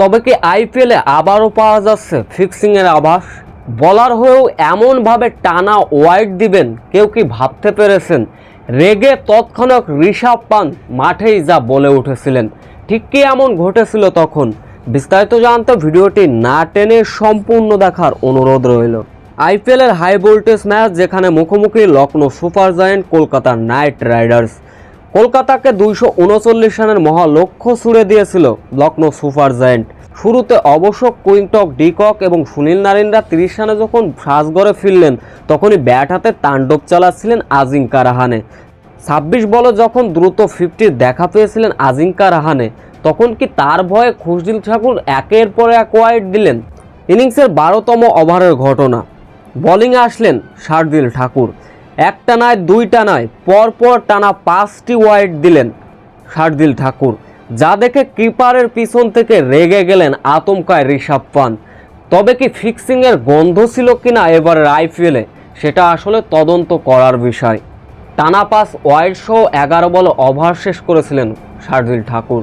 তবে কি আইপিএলে আবারও পাওয়া যাচ্ছে ফিক্সিংয়ের আভাস? বলার হয়েও এমনভাবে টানা ওয়াইড দিবেন, কেউ কি ভাবতে পেরেছেন? রেগে তৎক্ষণাৎ ঋষভ পান্ত মাঠেই যা বলে উঠেছিলেন। ঠিক কি এমন ঘটেছিল তখন? বিস্তারিত জানতে ভিডিওটি না টেনে সম্পূর্ণ দেখার অনুরোধ রইল। আইপিএলের হাই ভোল্টেজ ম্যাচ যেখানে মুখোমুখি Lucknow super giant, Kolkata knight riders. কলকাতাকে দুইশো উনচল্লিশ মহা লক্ষ্য ছুড়ে দিয়েছিল লখনৌ সুপার জায়েন্ট। শুরুতে অবশ্য কুইংটক, ডিকক এবং সুনীল নারিনরা তিরিশ রানে যখন সাজগড়ে ফিরলেন, তখনই ব্যাট হাতে তাণ্ডব চালাচ্ছিলেন আজিঙ্কা রাহানে। ছাব্বিশ বলে যখন দ্রুত ফিফটির দেখা পেয়েছিলেন আজিঙ্কা রাহানে, তখন কি তার ভয়ে খুশদিল ঠাকুর একের পর এক ওয়াইড দিলেন? ইনিংসের বারোতম ওভারের ঘটনা। বোলিংয়ে আসলেন শারদিল ঠাকুর। একটা নয়, দুইটা নয়, পরপর টানা পাঁচটি ওয়াইড দিলেন শারদিল ঠাকুর। যা দেখে কিপারের পিছন থেকে রেগে গেলেন আতঙ্কায় ঋষভ পান তবে কি ফিক্সিংয়ের গন্ধ ছিল কিনা এবারের আইপিএলে সেটা আসলে তদন্ত করার বিষয়। টানা পাস ওয়াইড সহ এগারো বল ওভার শেষ করেছিলেন শারদিল ঠাকুর।